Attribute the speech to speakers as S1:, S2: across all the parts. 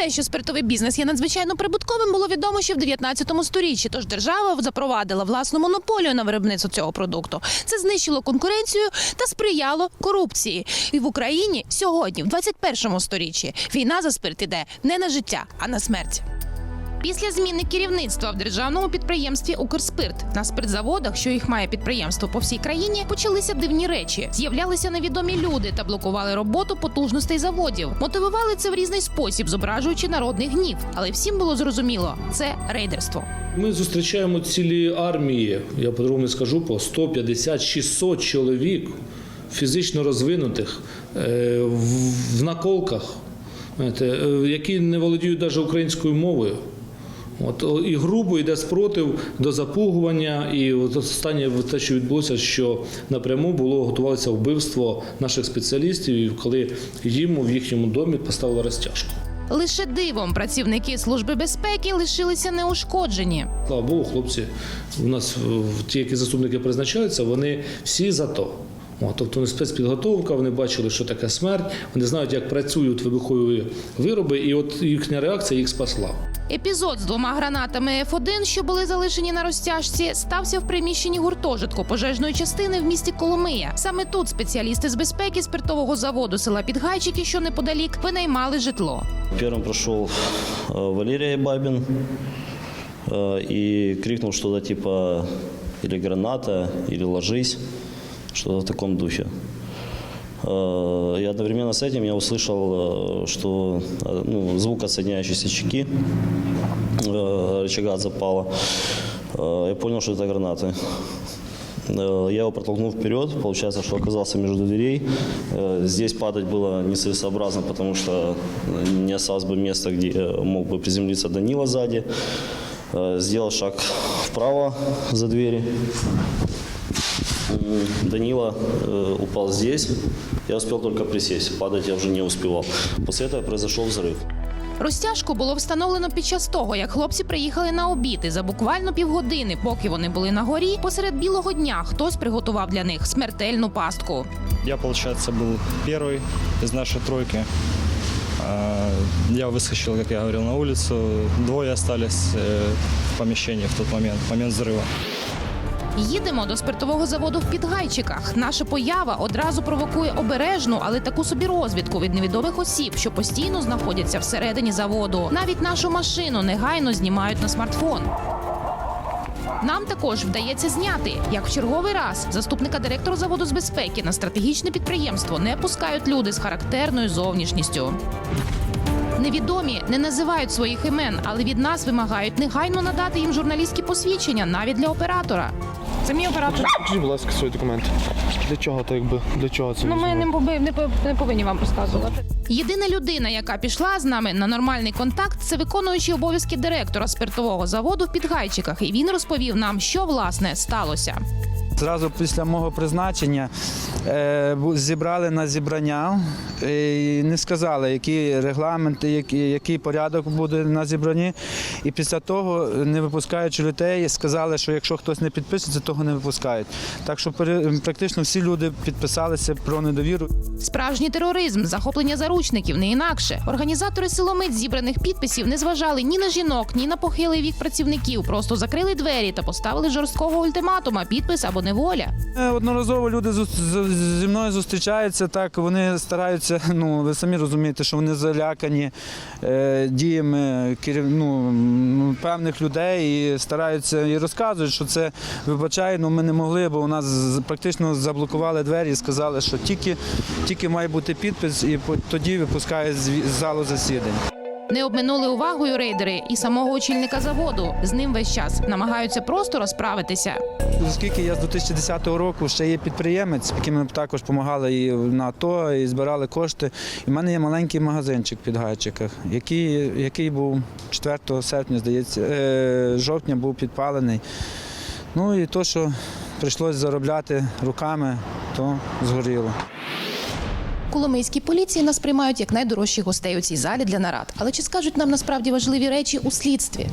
S1: те, що спиртовий бізнес є надзвичайно прибутковим, було відомо ще в 19 сторіччі. Тож держава запровадила власну монополію на виробництво цього продукту. Це знищило конкуренцію та сприяло корупції. І в Україні сьогодні, в 21 сторіччі, війна за спирт іде не на життя, а на смерть. Після зміни керівництва в державному підприємстві Укрспирт на спиртзаводах, що їх має підприємство по всій країні, почалися дивні речі. З'являлися невідомі люди та блокували роботу потужностей заводів. Мотивували це в різний спосіб, зображуючи народний гнів. Але всім було зрозуміло, це рейдерство.
S2: Ми зустрічаємо цілі армії, я по-другому скажу, по 150-600 чоловік фізично розвинутих е, в наколках, е, які не володіють навіть українською мовою. От, і грубо йде спротив до запугування. І от останнє те, що відбулося, що напряму було готувалося вбивство наших спеціалістів, і коли їм в їхньому домі поставили розтяжку.
S1: Лише дивом працівники служби безпеки лишилися неушкоджені.
S2: Слава Богу, хлопці, у нас ті, які заступники призначаються, вони всі за то. О, тобто вони спецпідготовка, вони бачили, що таке смерть, вони знають, як працюють вибухові вироби, і от їхня реакція їх спасла.
S1: Епізод з двома гранатами F1, що були залишені на розтяжці, стався в приміщенні гуртожитку пожежної частини в місті Коломия. Саме тут спеціалісти з безпеки спиртового заводу села Підгайчики, що неподалік, винаймали житло.
S3: Первым прошел э, Валерий Бабин э, и крикнул что-то типа или граната, или ложись, Что-то в таком духе. Э, И одновременно с этим я услышал, э, что э, ну, звук отсоединяющейся чеки, рычага от запала. Я понял, что это гранаты. Я его протолкнул вперед, получается, что оказался между дверей. Здесь падать было нецелесообразно, потому что не осталось бы места, где мог бы приземлиться Данила сзади. Сделал шаг вправо за двери. М, Данила э, упал здесь. Я успел только присесть. Падать я уже не успевал. После этого произошел взрыв.
S1: Розтяжку було встановлено під час того, як хлопці приїхали на обід. І за буквально півгодини, поки вони були на горі, посеред білого дня хтось приготував для них смертельну пастку.
S4: Я, получается, был первый из нашей тройки. А, Я выскочил, как я говорил, на улицу. Двое остались э, в помещении в тот момент, в момент взрыва.
S1: Їдемо до спиртового заводу в Підгайчиках. Наша поява одразу провокує обережну, але таку собі розвідку від невідомих осіб, що постійно знаходяться всередині заводу. Навіть нашу машину негайно знімають на смартфон. Нам також вдається зняти, як в черговий раз заступника директора заводу з безпеки на стратегічне підприємство не пускають люди з характерною зовнішністю. Невідомі не називають своїх імен, але від нас вимагають негайно надати їм журналістські посвідчення навіть для оператора. Це мій оператор.
S5: Скажіть, будь ласка, свої документи. Для чого то якби для чого це?
S1: Ну, ми не, поби- не, по- не повинні вам розказувати. Єдина людина, яка пішла з нами на нормальний контакт, це виконуючий обов'язки директора спиртового заводу в Підгайчиках. І він розповів нам, що власне сталося.
S6: Зразу після мого призначення е, зібрали на зібрання і не сказали, які регламенти, який, який порядок буде на зібранні. І після того, не випускаючи людей, сказали, що якщо хтось не підписується, того не випускають. Так що практично всі люди підписалися про недовіру.
S1: Справжній тероризм, захоплення заручників, не інакше. Організатори силомиць зібраних підписів не зважали ні на жінок, ні на похилий вік працівників. Просто закрили двері та поставили жорсткого ультиматума: підпис або неволя.
S6: Е, Одноразово люди зі мною зустрічаються, так вони стараються. Ну ви самі розумієте, що вони залякані е, діями керів, ну, певних людей і стараються і розказують, що це вибачай, ну ми не могли, бо у нас практично заблокували двері і сказали, що тільки, тільки має бути підпис, і тоді випускають з залу засідань.
S1: Не обминули увагою рейдери і самого очільника заводу. З ним весь час намагаються просто розправитися.
S6: Оскільки я з 2010 року ще є підприємець, яким ми також допомагали і на АТО, і збирали кошти. І в мене є маленький магазинчик під Гайчиках, який, який був 4 серпня, здається, е, жовтня був підпалений. Ну і то, що прийшлося заробляти руками, то згоріло.
S1: Коломийській поліції нас приймають як найдорожчих гостей у цій залі для нарад. Але чи скажуть нам насправді важливі речі у слідстві?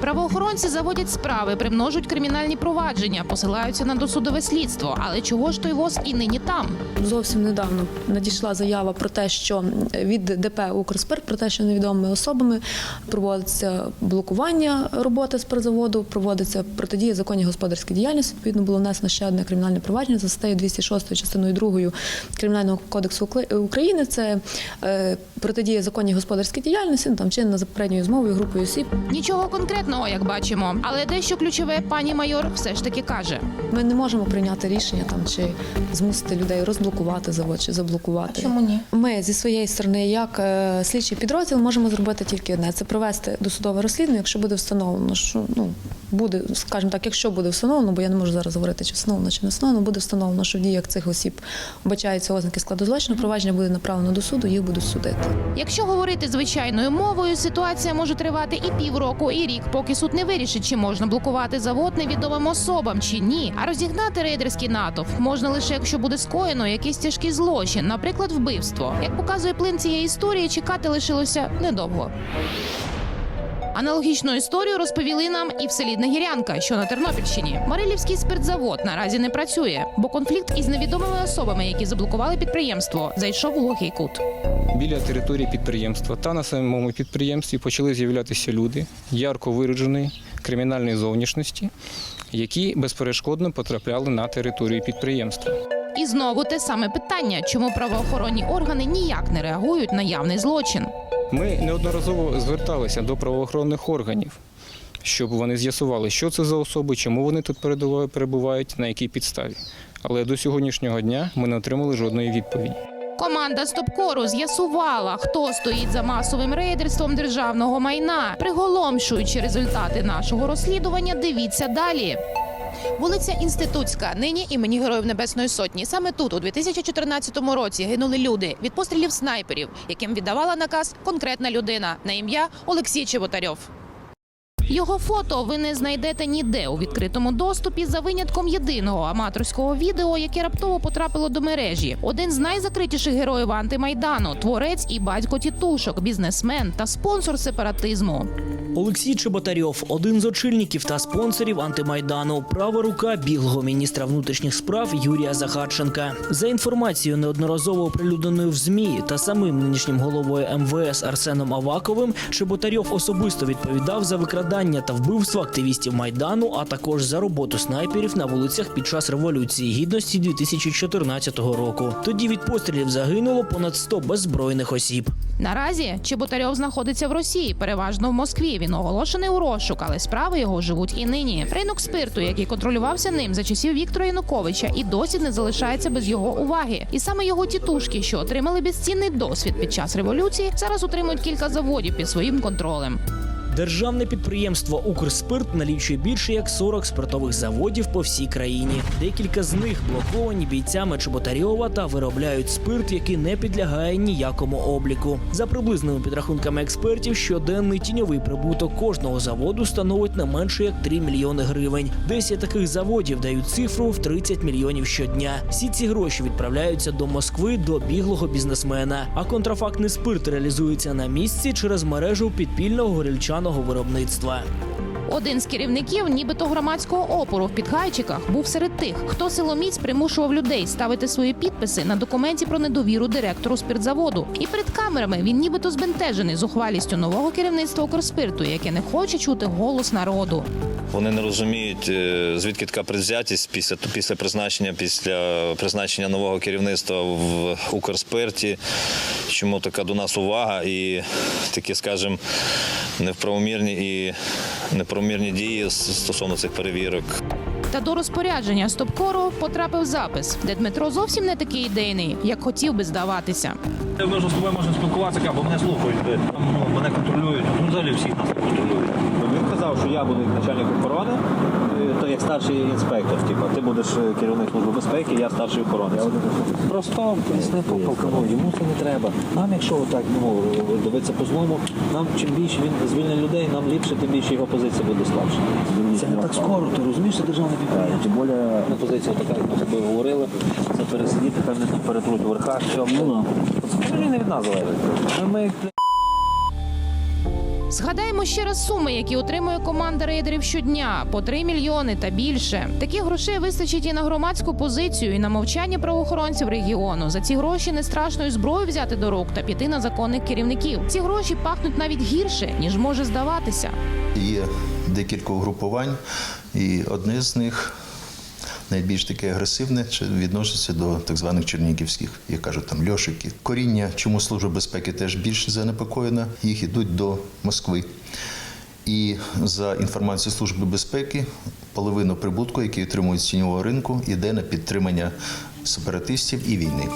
S1: Правоохоронці заводять справи, примножують кримінальні провадження, посилаються на досудове слідство. Але чого ж той воск і нині там?
S7: Зовсім недавно надійшла заява про те, що від ДП «Укрспирт» про те, що невідомими особами проводиться блокування роботи спиртзаводу, проводиться протидія законній господарській діяльності. Відповідно, було внесено ще одне кримінальне провадження за статтею 206 частиною 2 Кримінального кодексу України. Це е, протидія законній господарській діяльності, ну, там чинена за попередньою змовою групою осіб.
S1: Нічого конкретного, як бачимо, але дещо ключове пані майор все ж таки каже.
S7: Ми не можемо прийняти рішення там чи змусити людей розблокувати завод чи заблокувати.
S1: Чому ні?
S7: Ми зі своєї сторони, як е, слідчий підрозділ, можемо зробити тільки одне: це провести досудове розслідування, якщо буде встановлено, що ну буде, скажімо так, якщо буде встановлено, бо я не можу зараз говорити, чи встановлено, чи не встановлено, буде встановлено, що в діях цих осіб вбачаються ознаки складу злочину, провадження буде направлено до суду, їх будуть судити.
S1: Якщо говорити звичайною мовою, ситуація може тривати і півроку, і рік, поки суд не вирішить, чи можна блокувати завод невідомим особам чи ні. А розігнати рейдерський натовп можна лише якщо буде скоєно якийсь тяжкий злочин, наприклад, вбивство. Як показує плин цієї історії, чекати лишилося недовго. Аналогічну історію розповіли нам і в селі Нагірянка, що на Тернопільщині. Марилівський спиртзавод наразі не працює, бо конфлікт із невідомими особами, які заблокували підприємство, зайшов у глухий кут.
S8: Біля території підприємства та на самому підприємстві почали з'являтися люди ярко вираженої кримінальної зовнішності, які безперешкодно потрапляли на територію підприємства.
S1: І знову те саме питання: чому правоохоронні органи ніяк не реагують на явний злочин?
S8: Ми неодноразово зверталися до правоохоронних органів, щоб вони з'ясували, що це за особи, чому вони тут перебувають, на якій підставі. Але до сьогоднішнього дня ми не отримали жодної відповіді.
S1: Команда Стопкору з'ясувала, хто стоїть за масовим рейдерством державного майна. Приголомшуючи результати нашого розслідування, дивіться далі. Вулиця Інститутська, нині імені Героїв Небесної Сотні. Саме тут, у 2014 році, гинули люди від пострілів снайперів, яким віддавала наказ конкретна людина на ім'я Олексій Чеботарьов. Його фото ви не знайдете ніде у відкритому доступі за винятком єдиного аматорського відео, яке раптово потрапило до мережі. Один з найзакритіших героїв антимайдану, творець і батько тітушок, бізнесмен та спонсор сепаратизму.
S9: Олексій Чеботарьов, один з очільників та спонсорів антимайдану, права рука біглого міністра внутрішніх справ Юрія Захарченка. За інформацією неодноразово оприлюдненою в змі та самим нинішнім головою МВС Арсеном Аваковим, Чеботарьов особисто відповідав за викрадання та вбивство активістів майдану, а також за роботу снайперів на вулицях під час революції гідності 2014 року. Тоді від пострілів загинуло понад 100 беззбройних осіб.
S1: Наразі Чеботарьов знаходиться в Росії, переважно в Москві. Він оголошений у розшук, але справи його живуть і нині. Ринок спирту, який контролювався ним за часів Віктора Януковича, і досі не залишається без його уваги. І саме його тітушки, що отримали безцінний досвід під час революції, зараз утримують кілька заводів під своїм контролем.
S9: Державне підприємство Укрспирт налічує більше як 40 спиртових заводів по всій країні. Декілька з них блоковані бійцями Чеботарьова та виробляють спирт, який не підлягає ніякому обліку. За приблизними підрахунками експертів, щоденний тіньовий прибуток кожного заводу становить не менше як 3 мільйони гривень. Десять таких заводів дають цифру в 30 мільйонів щодня. Всі ці гроші відправляються до Москви до біглого бізнесмена. А контрафактний спирт реалізується на місці через мережу підпільного горільчаного виробництва.
S1: Один з керівників, нібито громадського опору в Підгайчиках, був серед тих, хто силоміць примушував людей ставити свої підписи на документі про недовіру директору спиртзаводу. І перед камерами він нібито збентежений зухвалістю нового керівництва Укрспирту, яке не хоче чути голос народу.
S10: Вони не розуміють, е, звідки така предвзятість після після призначення, після призначення нового керівництва в Укрспирті. Чому така до нас увага і такі, скажімо, неправомірні і неправомірні дії стосовно цих перевірок.
S1: Та до розпорядження Стопкору потрапив запис, де Дмитро зовсім не такий ідейний, як хотів би здаватися.
S11: Ми вже з тобою можемо спілкуватися, бо мене слухають, ну, мене контролюють, ну взагалі всіх нас контролюють.
S12: Він казав, що я буду начальником начальник охорони, то як старший інспектор. Типу, ти будеш е, керівник служби безпеки, я старший охоронець. Просто поясни полковому, йому це не треба. Нам, якщо так ну, дивитися по-злому, нам чим більше він звільнить людей, нам ліпше, тим більше його позиція буде слабша. Це не так скоро, ти розумієш, це державне підприємство. Тим більше на позиція така, як ми тобою говорили, це пересидіти, хай вони перетруть у верхах, все. Ну, це не від нас залежить. Ми
S1: Згадаємо ще раз суми, які отримує команда рейдерів щодня по 3 мільйони та більше. Таких грошей вистачить і на громадську позицію, і на мовчання правоохоронців регіону. За ці гроші не страшно і зброю взяти до рук та піти на законних керівників. Ці гроші пахнуть навіть гірше ніж може здаватися.
S13: Є декілька угрупувань, і одне з них найбільш таке агресивне відноситься до так званих чернігівських, як кажуть, там льошики. Коріння, чому служба безпеки теж більш занепокоєна, їх ідуть до Москви. І за інформацією Служби безпеки, половина прибутку, який отримують з тіньового ринку, йде на підтримання сепаратистів і війни.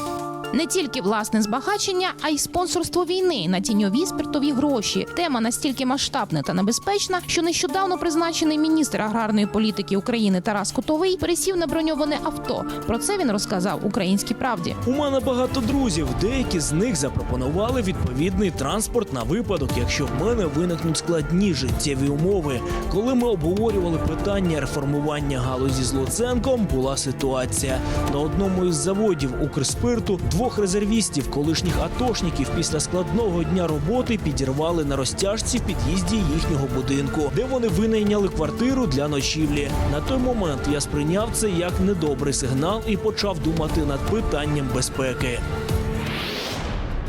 S1: Не тільки власне збагачення, а й спонсорство війни на тіньові спиртові гроші. Тема настільки масштабна та небезпечна, що нещодавно призначений міністр аграрної політики України Тарас Котовий пересів на броньоване авто. Про це він розказав українській правді.
S9: У мене багато друзів. Деякі з них запропонували відповідний транспорт на випадок, якщо в мене виникнуть складні життєві умови. Коли ми обговорювали питання реформування галузі з Луценком, була ситуація на одному із заводів Укрспирту двох резервістів, колишніх атошників, після складного дня роботи підірвали на розтяжці в під'їзді їхнього будинку, де вони винайняли квартиру для ночівлі. На той момент я сприйняв це як недобрий сигнал і почав думати над питанням безпеки.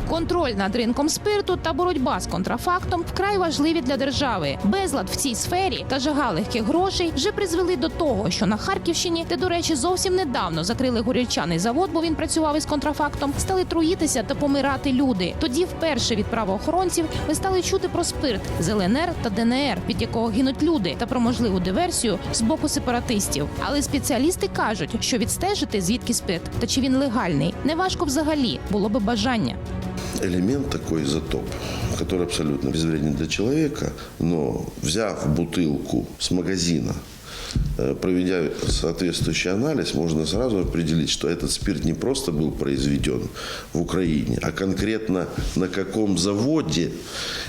S1: Контроль над ринком спирту та боротьба з контрафактом вкрай важливі для держави. Безлад в цій сфері та жага легких грошей вже призвели до того, що на Харківщині, де, до речі, зовсім недавно закрили горілчаний завод, бо він працював із контрафактом, стали труїтися та помирати люди. Тоді вперше від правоохоронців ми стали чути про спирт з ЛНР та ДНР, від якого гинуть люди, та про можливу диверсію з боку сепаратистів. Але спеціалісти кажуть, що відстежити звідки спирт та чи він легальний, неважко взагалі було би бажання.
S14: Элемент такой изотоп, который абсолютно безвреден для человека, но взяв бутылку с магазина, э, проведя соответствующий анализ, можно сразу определить, что этот спирт не просто был произведен в Украине, а конкретно на каком заводе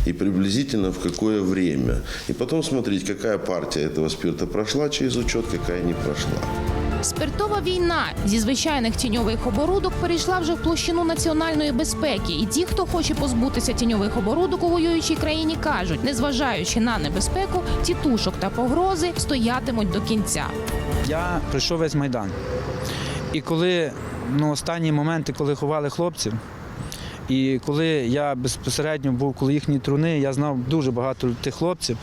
S14: и приблизительно в какое время. И потом смотреть, какая партия этого спирта прошла через учет, какая не прошла.
S1: Спиртова війна зі звичайних тіньових оборудок перейшла вже в площину національної безпеки. І ті, хто хоче позбутися тіньових оборудок у воюючій країні, кажуть, незважаючи на небезпеку, тітушок та погрози стоятимуть до кінця.
S6: Я пройшов весь майдан. І коли ну, останні моменти, коли ховали хлопців, і коли я безпосередньо був, коли їхні труни, я знав дуже багато тих хлопців.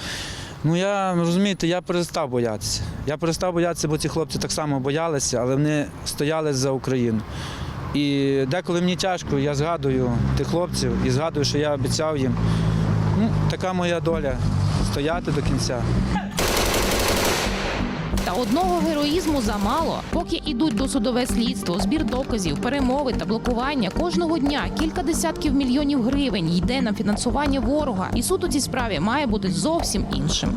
S6: Ну я розумієте, я перестав боятися. Я перестав боятися, бо ці хлопці так само боялися, але вони стояли за Україну. І деколи мені тяжко, я згадую тих хлопців і згадую, що я обіцяв їм. Ну, така моя доля стояти до кінця.
S1: Та одного героїзму замало. Поки ідуть досудове слідство, збір доказів, перемови та блокування кожного дня кілька десятків мільйонів гривень йде на фінансування ворога. І суд у цій справі має бути зовсім іншим.